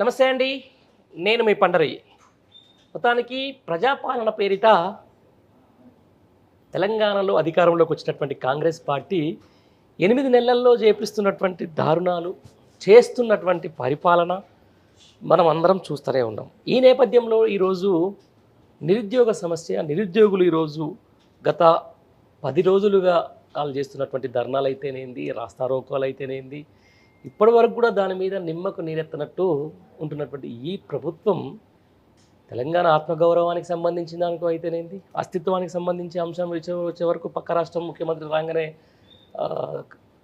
నమస్తే అండి నేను మీ పండరి. మొత్తానికి ప్రజాపాలన పేరిట తెలంగాణలో అధికారంలోకి వచ్చినటువంటి కాంగ్రెస్ పార్టీ ఎనిమిది నెలల్లో చేపిస్తున్నటువంటి దారుణాలు చేస్తున్నటువంటి పరిపాలన మనం అందరం చూస్తూనే ఉన్నాం. ఈ నేపథ్యంలో ఈరోజు నిరుద్యోగ సమస్య నిరుద్యోగులు ఈరోజు గత పది రోజులుగా వాళ్ళు చేస్తున్నటువంటి ధర్నాలు అయితేనేంది రాస్తారోకోలు అయితేనేంది ఇప్పటి వరకు కూడా దాని మీద నిమ్మకు నీరెత్తనట్టు ఉంటున్నటువంటి ఈ ప్రభుత్వం తెలంగాణ ఆత్మగౌరవానికి సంబంధించిన దానికి అయితేనేంది? అస్తిత్వానికి సంబంధించి అంశం వచ్చే వరకు పక్క రాష్ట్రం ముఖ్యమంత్రి రాగానే ఆ,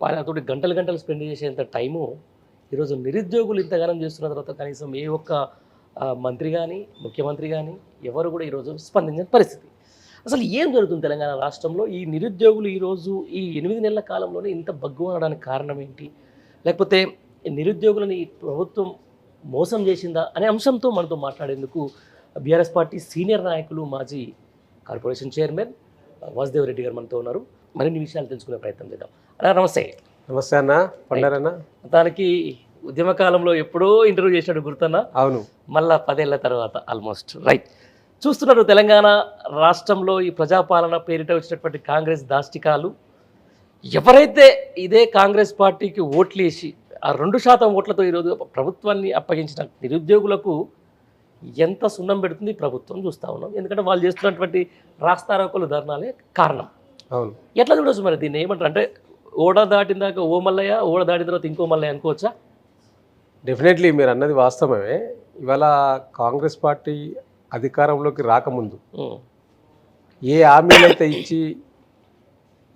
వాళ్ళతోటి గంటలు గంటలు స్పెండ్ చేసేంత టైము ఈరోజు నిరుద్యోగులు ఇంతగానం చేస్తున్న తర్వాత కనీసం ఏ ఒక్క మంత్రి కానీ ముఖ్యమంత్రి కానీ ఎవరు కూడా ఈరోజు స్పందించిన పరిస్థితి. అసలు ఏం జరుగుతుంది తెలంగాణ రాష్ట్రంలో? ఈ నిరుద్యోగులు ఈరోజు ఈ ఎనిమిది నెలల కాలంలోనే ఇంత బగ్గు అనడానికి కారణం ఏంటి? లేకపోతే నిరుద్యోగులని ప్రభుత్వం మోసం చేసిందా అనే అంశంతో మనతో మాట్లాడేందుకు బీఆర్ఎస్ పార్టీ సీనియర్ నాయకులు మాజీ కార్పొరేషన్ చైర్మన్ వాసుదేవ్ రెడ్డి గారు మనతో ఉన్నారు. మరిన్ని విషయాలు తెలుసుకునే ప్రయత్నం చేద్దాం. అన్నా నమస్తే. నమస్తే అన్న. పండారన్న. దానికి ఉద్యమ కాలంలో ఎప్పుడో ఇంటర్వ్యూ చేసినాడు గుర్తున్నా? అవును. మళ్ళా పదేళ్ళ తర్వాత ఆల్మోస్ట్ రైట్ చూస్తున్నారు తెలంగాణ రాష్ట్రంలో ఈ ప్రజాపాలన పేరిట వచ్చినటువంటి కాంగ్రెస్ దాష్టికాలు. ఎవరైతే ఇదే కాంగ్రెస్ పార్టీకి ఓట్లేసి ఆ రెండు శాతం ఓట్లతో ఈరోజు ప్రభుత్వాన్ని అప్పగించిన నిరుద్యోగులకు ఎంత సున్నం పెడుతుంది ప్రభుత్వం చూస్తూ ఉన్నాం. ఎందుకంటే వాళ్ళు చేస్తున్నటువంటి రాస్తారోకలు ధర్నాలే కారణం. అవును. ఎట్లా చూడొచ్చు మరి దీన్ని? ఏమంటారు? అంటే ఓడ దాటిన దాకా ఓ మల్లయ్య ఓడ దాటిన తర్వాత ఇంకో మల్లయ్య అనుకోవచ్చా? డెఫినెట్లీ మీరు అన్నది వాస్తవమే. ఇవాళ కాంగ్రెస్ పార్టీ అధికారంలోకి రాకముందు ఏ హామీలు అయితే ఇచ్చి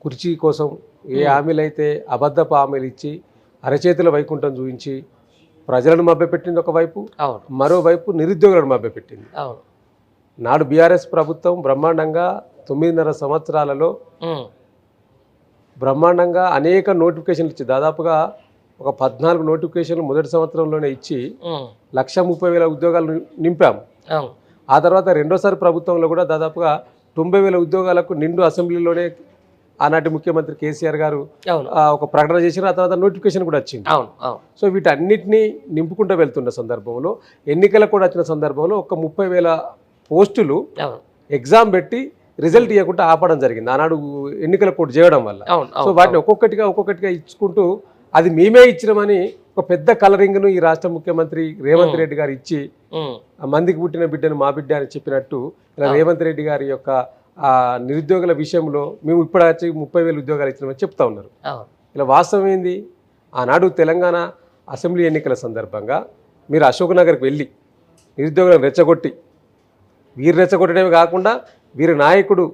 కుర్చీ కోసం ఏ హామీలు అయితే అబద్ధపు హామీలు ఇచ్చి అరచేతుల వైకుంఠం చూపించి ప్రజలను మభ్యపెట్టింది ఒకవైపు మరోవైపు నిరుద్యోగులను మభ్యపెట్టింది. నాడు బీఆర్ఎస్ ప్రభుత్వం బ్రహ్మాండంగా తొమ్మిదిన్నర సంవత్సరాలలో బ్రహ్మాండంగా అనేక నోటిఫికేషన్లు ఇచ్చి దాదాపుగా ఒక పద్నాలుగు నోటిఫికేషన్లు మొదటి సంవత్సరంలోనే ఇచ్చి లక్ష ముప్పై వేల ఉద్యోగాలు నింపాం. అవును. ఆ తర్వాత రెండోసారి ప్రభుత్వంలో కూడా దాదాపుగా తొంభై వేల ఉద్యోగాలకు నిండు అసెంబ్లీలోనే ఆనాటి ముఖ్యమంత్రి కేసీఆర్ గారు ఒక ప్రకటన చేసిన ఆ తర్వాత నోటిఫికేషన్ కూడా వచ్చింది. సో వీటన్నిటినీ నింపుకుంటూ వెళ్తున్న సందర్భంలో ఎన్నికలకు కూడా వచ్చిన సందర్భంలో ఒక ముప్పై వేల పోస్టులు ఎగ్జామ్ పెట్టి రిజల్ట్ ఇవ్వకుండా ఆపడం జరిగింది. ఆనాడు ఎన్నికల కోడ్ చేయడం వల్ల. సో వాటిని ఒక్కొక్కటిగా ఒక్కొక్కటిగా ఇచ్చుకుంటూ అది మేమే ఇచ్చినామని ఒక పెద్ద కలరింగ్ను ఈ రాష్ట్ర ముఖ్యమంత్రి రేవంత్ రెడ్డి గారు ఇచ్చి మందికి పుట్టిన బిడ్డను మా బిడ్డ అని చెప్పినట్టు ఇలా. రేవంత్ రెడ్డి గారి యొక్క నిరుద్యోగుల విషయంలో మేము ఇప్పుడు వచ్చి ముప్పై వేలు ఉద్యోగాలు ఇచ్చినామని చెప్తా ఉన్నారు. ఇలా వాస్తవం ఏంది? ఆనాడు తెలంగాణ అసెంబ్లీ ఎన్నికల సందర్భంగా మీరు అశోక్ నగర్కి వెళ్ళి నిరుద్యోగులను రెచ్చగొట్టి వీరు రెచ్చగొట్టడమే కాకుండా వీరి నాయకుడు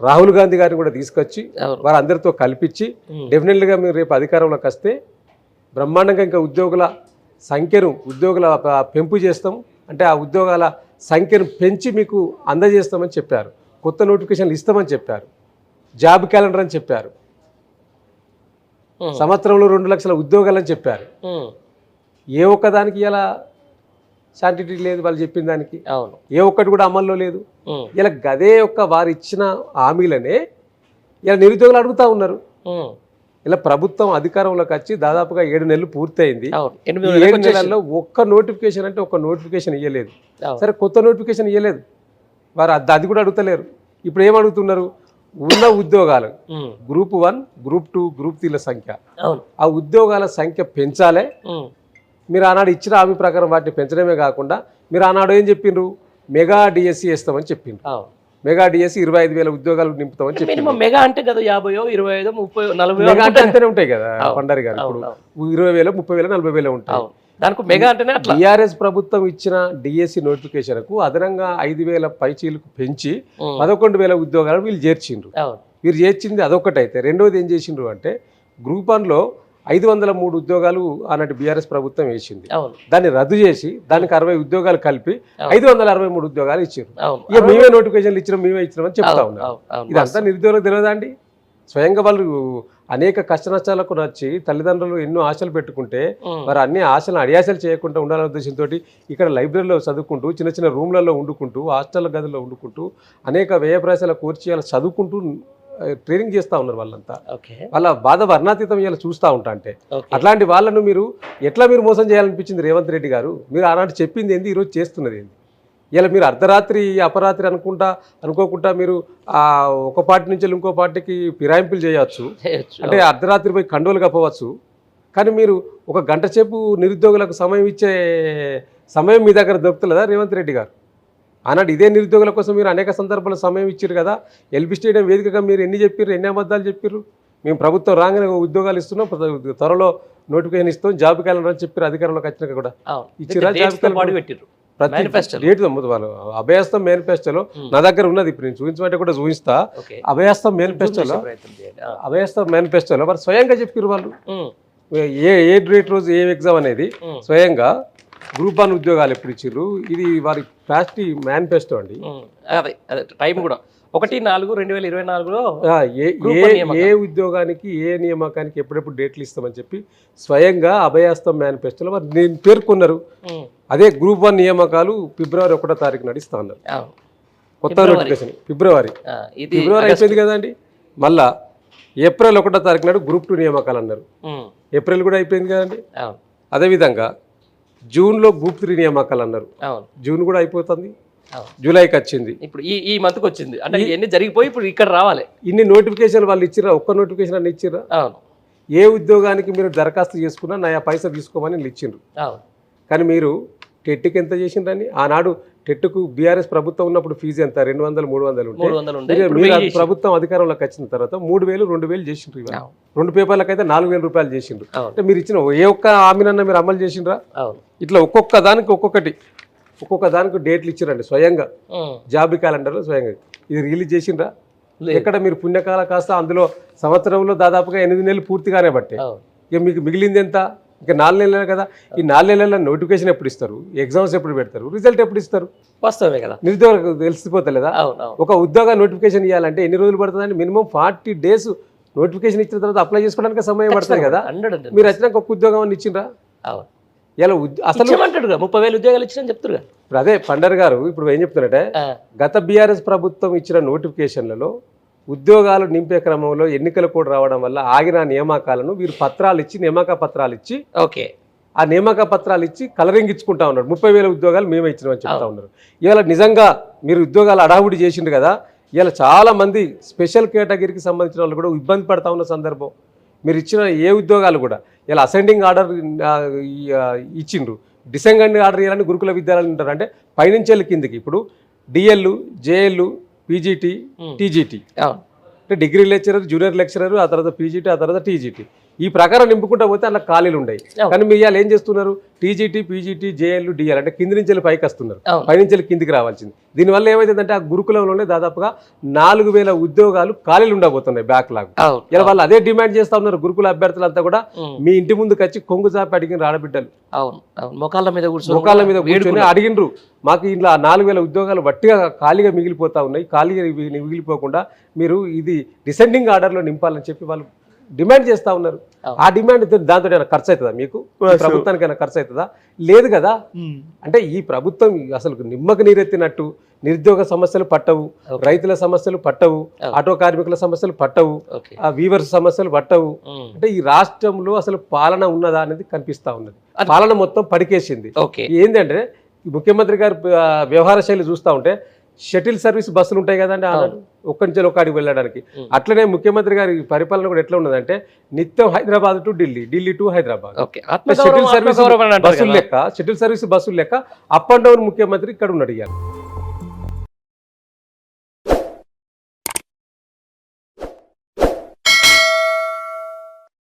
రాహుల్ గాంధీ గారిని కూడా తీసుకొచ్చి వారందరితో కల్పించి డెఫినెట్లీగా మీరు రేపు అధికారంలోకి వస్తే బ్రహ్మాండంగా ఇంకా ఉద్యోగుల సంఖ్యను ఉద్యోగుల పెంపు చేస్తాం. అంటే ఆ ఉద్యోగాల సంఖ్యను పెంచి మీకు అందజేస్తామని చెప్పారు. కొత్త నోటిఫికేషన్లు ఇస్తామని చెప్పారు. జాబ్ క్యాలెండర్ అని చెప్పారు. సంవత్సరంలో రెండు లక్షల ఉద్యోగాలని చెప్పారు. ఏ ఒక్కదానికి ఇలా శాంటిటీ లేదు వాళ్ళు చెప్పిన దానికి. అవును. ఏ ఒక్కటి కూడా అమల్లో లేదు. ఇలా గదే యొక్క వారు ఇచ్చిన హామీలనే ఇలా నిరుద్యోగులు అడుగుతా ఉన్నారు. ఇలా ప్రభుత్వం అధికారంలోకి వచ్చి దాదాపుగా ఏడు నెలలు పూర్తయింది. ఏడు నెలల్లో ఒక్క నోటిఫికేషన్ అంటే ఒక్క నోటిఫికేషన్ ఇవ్వలేదు. సరే కొత్త నోటిఫికేషన్ ఇవ్వలేదు వారు అది అది కూడా అడుగుతలేరు. ఇప్పుడు ఏం అడుగుతున్నారు? ఉన్న ఉద్యోగాలు. Group one group two group త్రీల సంఖ్య. ఆ ఉద్యోగాల సంఖ్య పెంచాలే. మీరు ఆనాడు ఇచ్చిన హామీ ప్రకారం వాటిని పెంచడమే కాకుండా మీరు ఆనాడు ఏం చెప్పిండ్రు? మెగా డిఎస్సి వేస్తామని చెప్పిండ్రు. మెగా డిఎస్సి ఇరవై ఐదు వేల ఉద్యోగాలు నింపుతామని మినిమం మెగా అంటే కదా యాభైయో ఇరవై ఐదో ముప్పై నలభై మెగా అంటే అంతనే ఉంటాయి కదా పండరి గారు ఇప్పుడు. ఇరవై వేలు ముప్పై వేలు నలభై వేలు ఉంటాయి. దానికి మెగా అంటేనే అట్లా. టీఆర్ఎస్ ప్రభుత్వం ఇచ్చిన డిఎస్సి నోటిఫికేషన్కు అదనంగా ఐదు వేల పైచీలకు పెంచి పదకొండు వేల ఉద్యోగాలు వీళ్ళు చేర్చిండ్రు. వీరు చేర్చింది అదొకటి అయితే రెండోది ఏం చేసిండ్రు అంటే గ్రూప్ వన్లో ఐదు వందల మూడు ఉద్యోగాలు ఆనాటి బీఆర్ఎస్ ప్రభుత్వం వేసింది. దాన్ని రద్దు చేసి దానికి అరవై ఉద్యోగాలు కలిపి ఐదు వందల అరవై మూడు ఉద్యోగాలు ఇచ్చారు ఇక మేమే నోటిఫికేషన్లు ఇచ్చినాం మేమే ఇచ్చినామని చెప్తా అవును ఇదంతా నిరుద్యోగులకు తెలియదా అండి? స్వయంగా వాళ్ళు అనేక కష్ట నష్టాలకు నచ్చి తల్లిదండ్రులు ఎన్నో ఆశలు పెట్టుకుంటే మరి అన్ని ఆశలను అడియాసలు చేయకుండా ఉండాలనే ఉద్దేశంతో ఇక్కడ లైబ్రరీలో చదువుకుంటూ చిన్న చిన్న రూమ్లలో వండుకుంటూ హాస్టల్ గదుల్లో వండుకుంటూ అనేక వ్యయ ప్రయాసాల కూర్చి అలా చదువుకుంటూ ట్రైనింగ్ చేస్తూ ఉన్నారు వాళ్ళంతా. వాళ్ళ బాధ వర్ణాతీతం ఇలా చూస్తూ ఉంటా అంటే. అట్లాంటి వాళ్ళను మీరు ఎట్లా మీరు మోసం చేయాలనిపించింది రేవంత్ రెడ్డి గారు? మీరు ఆనాటి చెప్పింది ఏంది? ఈరోజు చేస్తున్నది ఏంది? ఇలా మీరు అర్ధరాత్రి అపరాత్రి అనుకుంటా అనుకోకుండా మీరు ఆ ఒక పార్టీ నుంచి ఇంకో పార్టీకి ఫిరాయింపులు చేయవచ్చు. అంటే అర్ధరాత్రి పోయి కండోలు కప్పవచ్చు. కానీ మీరు ఒక గంట సేపు నిరుద్యోగులకు సమయం ఇచ్చే సమయం మీ దగ్గర దొరుకుతుందా రేవంత్ రెడ్డి గారు? ఆనాడు ఇదే నిరుద్యోగుల కోసం మీరు అనేక సందర్భాల్లో సమయం ఇచ్చారు కదా. ఎల్బీ స్టేడియం వేదికగా మీరు ఎన్ని చెప్పారు ఎన్ని అబద్ధాలు చెప్పారు మేము ప్రభుత్వం రాగానే ఉద్యోగాలు ఇస్తున్నాం. త్వరలో నోటిఫికేషన్ ఇస్తాం. జాబ్ క్యాలెండర్ అని చెప్పారు అధికారంలోకి వచ్చినాక కూడా. ఇచ్చిరా వాళ్ళు. అభయస్తం మేనిఫెస్టోలో నా దగ్గర ఉన్నది ఇప్పుడు నేను చూపించమంటే కూడా చూపిస్తా. ఓకే. అభయస్తం మేనిఫెస్టోలో. అభయస్తం మేనిఫెస్టోలో వారు స్వయంగా చెప్పారు వాళ్ళు. ఉమ్, ఏ ఏ డేట్ రోజు ఏ ఎగ్జామ్ అనేది ఉమ్, స్వయంగా గ్రూప్ వన్ ఉద్యోగాలు ఎప్పుడు ఇచ్చిర్రు? ఇది వారి పార్టీ మేనిఫెస్టో అండి. ఉమ్. అదే అదే టైం కూడా. ఒకటి నాలుగు రెండు వేల ఇరవై నాలుగులో ఏ ఉద్యోగానికి ఏ నియామకానికి ఎప్పుడెప్పుడు డేట్లు ఇస్తామని చెప్పి స్వయంగా అభయాస్తం మేనిఫెస్టోలో నేను పేర్కొన్నారు. అదే గ్రూప్ వన్ నియామకాలు ఫిబ్రవరి ఒకటో తారీఖు నడుస్తా ఉన్నారు. కొత్త. నోటిఫికేషన్ ఫిబ్రవరి. ఫిబ్రవరి అయిపోయింది కదండి. మళ్ళా ఏప్రిల్ ఒకటో తారీఖు నాడు గ్రూప్ టూ నియామకాలు అన్నారు. ఏప్రిల్ కూడా అయిపోయింది కదండి. అదేవిధంగా జూన్లో గ్రూప్ త్రీ నియామకాలు అన్నారు. జూన్ కూడా అయిపోతుంది. జూలైకి వచ్చింది. ఇప్పుడు ఈ ఈ మంత్కి వచ్చింది. అంటే ఇవన్నీ జరిగిపోయి ఇప్పుడు ఇక్కడ రావాలి. ఇన్ని నోటిఫికేషన్ వాళ్ళు ఇచ్చిరా ఒక్క నోటిఫికేషన్ అన్ని ఇచ్చిరా ఏ ఉద్యోగానికి మీరు దరఖాస్తు చేసుకున్నా నయా పైసలు తీసుకోమని వీళ్ళు ఇచ్చిండ్రు కానీ మీరు టెట్కి ఎంత చేసిండ్రని ఆనాడు టెట్కు బీఆర్ఎస్ ప్రభుత్వం ఉన్నప్పుడు ఫీజు ఎంత? రెండు వందలు మూడు వందలు ఉంటే? ప్రభుత్వం అధికారంలోకి వచ్చిన తర్వాత మూడు వేలు రెండు వేలు చేసిండ్రు ఇవాళ. రెండు పేపర్లకు అయితే నాలుగు వేల రూపాయలు చేసిండ్రు. అంటే మీరు ఇచ్చిన ఏ ఒక్క హామీనన్నా మీరు అమలు చేసిండ్రా? ఇట్లా ఒక్కొక్క దానికి ఒక్కొక్కటి ఒక్కొక్క దానికి డేట్లు ఇచ్చారండి స్వయంగా. జాబ్ క్యాలెండర్లో స్వయంగా. ఇది రిలీజ్ చేసిండ్రా. ఎక్కడ మీరు పుణ్యకాల కాస్త అందులో సంవత్సరంలో దాదాపుగా ఎనిమిది నెలలు పూర్తిగానే బట్టే ఇక మీకు మిగిలింది ఎంత? ఇంకా నాలుగు నెలలు కదా. ఈ నాలుగు నెలల నోటిఫికేషన్ ఎప్పుడు ఇస్తారు? ఎగ్జామ్స్ ఎప్పుడు పెడతారు? రిజల్ట్ ఎప్పుడు ఇస్తారు? వాస్తవమే కదా. నిరుద్యోగులకు తెలిసిపోతలేదా ఒక ఉద్యోగ నోటిఫికేషన్ ఇవ్వాలంటే ఎన్ని రోజులు పడుతుందండి? మినిమం ఫార్టీ డేస్ నోటిఫికేషన్ ఇచ్చిన తర్వాత అప్లై చేసుకోవడానికి సమయం పడుతుంది కదా. మీరు వచ్చినాక ఒక ఉద్యోగం అని ఇచ్చిండ్రా? ఇలా అసలు ఇచ్చామంటాడు ముప్పై వేలు ఉద్యోగాలు ఇచ్చిన చెప్తారు ఇప్పుడు అదే పండర్ గారు ఇప్పుడు ఏం చెప్తున్నారంటే గత బీఆర్ఎస్ ప్రభుత్వం ఇచ్చిన నోటిఫికేషన్లలో ఉద్యోగాలు నింపే క్రమంలో ఎన్నికలు కూడా రావడం వల్ల ఆగిన నియామకాలను వీరు పత్రాలు ఇచ్చి నియామక పత్రాలు ఇచ్చి ఓకే. ఆ నియామక పత్రాలు ఇచ్చి కలరింగ్ ఇచ్చుకుంటా ఉన్నారు. ముప్పై వేల ఉద్యోగాలు మేమే ఇచ్చినామని చెప్తా ఉన్నారు. ఇవాళ నిజంగా మీరు ఉద్యోగాలు అడావుడి చేసిండు కదా ఇవాళ చాలా మంది స్పెషల్ కేటగిరీకి సంబంధించిన వాళ్ళు కూడా ఇబ్బంది పడతా ఉన్న సందర్భం. మీరు ఇచ్చిన ఏ ఉద్యోగాలు కూడా ఇలా అసెండింగ్ ఆర్డర్ ఇచ్చిండ్రు. డిసెండింగ్ ఆర్డర్ ఇవ్వాలని గురుకుల విద్యాలయాలు ఉంటారు అంటే పైనుంచి వెళ్ళి కిందికి. ఇప్పుడు డిఎల్ జేఎల్ పీజీటీ టీజీటీ. అంటే డిగ్రీ లెక్చరర్ జూనియర్ లెక్చరర్ ఆ తర్వాత పీజీటీ ఆ తర్వాత టీజీటీ. ఈ ప్రకారం నింపుకుంటా పోతే అలా ఖాళీలు ఉన్నాయి. కానీ మీరు ఇవాళ ఏం చేస్తున్నారు? టీజీటీ పీజీటీ జేఎల్ డిఎల్ అంటే కింది నుంచి పైకి వస్తున్నారు. పైనుంచి వెళ్ళి కిందికి రావాల్సింది. దీనివల్ల ఏమైందంటే ఆ గురుకులంలోనే దాదాపుగా నాలుగు వేల ఉద్యోగాలు ఖాళీలు ఉండబోతున్నాయి బ్యాక్ లాగ్ అవును. ఇలా వాళ్ళు అదే డిమాండ్ చేస్తా ఉన్నారు గురుకుల అభ్యర్థులంతా కూడా. మీ ఇంటి ముందుకు వచ్చి కొంగు చాపి అడిగిన ఆడబిడ్డలు అవును మొకాళ్ళ మీద కూర్చొని ముఖాల మీద కూర్చొని వేడుకున్నారు. అడిగినరు మాకు ఇంట్లో నాలుగు వేల ఉద్యోగాలు వట్టిగా ఖాళీగా మిగిలిపోతా ఉన్నాయి. ఖాళీగా మిగిలిపోకుండా మీరు ఇది డిసెండింగ్ ఆర్డర్లో నింపాలని చెప్పి వాళ్ళు డిమాండ్ చేస్తా ఉన్నారు. ఆ డిమాండ్ దాంతో ఏమైనా ఖర్చు అవుతుందా మీకు? ప్రభుత్వానికి ఏమైనా ఖర్చు అవుతుందా? లేదు కదా? అంటే ఈ ప్రభుత్వం అసలు నిమ్మకు నీరెత్తినట్టు నిరుద్యోగ సమస్యలు పట్టవు రైతుల సమస్యలు పట్టవు ఆటో కార్మికుల సమస్యలు పట్టవు ఆ వీవర్స్ సమస్యలు పట్టవు. అంటే ఈ రాష్ట్రంలో అసలు పాలన ఉన్నదా అనేది కనిపిస్తా ఉన్నది. పాలన మొత్తం పడికేసింది. ఏంటంటే ముఖ్యమంత్రి గారి వ్యవహార శైలి చూస్తూ ఉంటే షటిల్ సర్వీస్ బస్సులు ఉంటాయి కదండి ఒక్క నుంచి ఒక్కడికి వెళ్ళడానికి. అట్లనే ముఖ్యమంత్రి గారి పరిపాలన కూడా ఎట్లా ఉన్నదంటే నిత్యం Hyderabad to Delhi Delhi to Hyderabad. Shuttle service బస్సులు. లెక్క షటిల్ సర్వీస్ బస్సులు లెక్క అప్ అండ్ డౌన్ ముఖ్యమంత్రి ఇక్కడ ఉన్నాడు ఇవాళ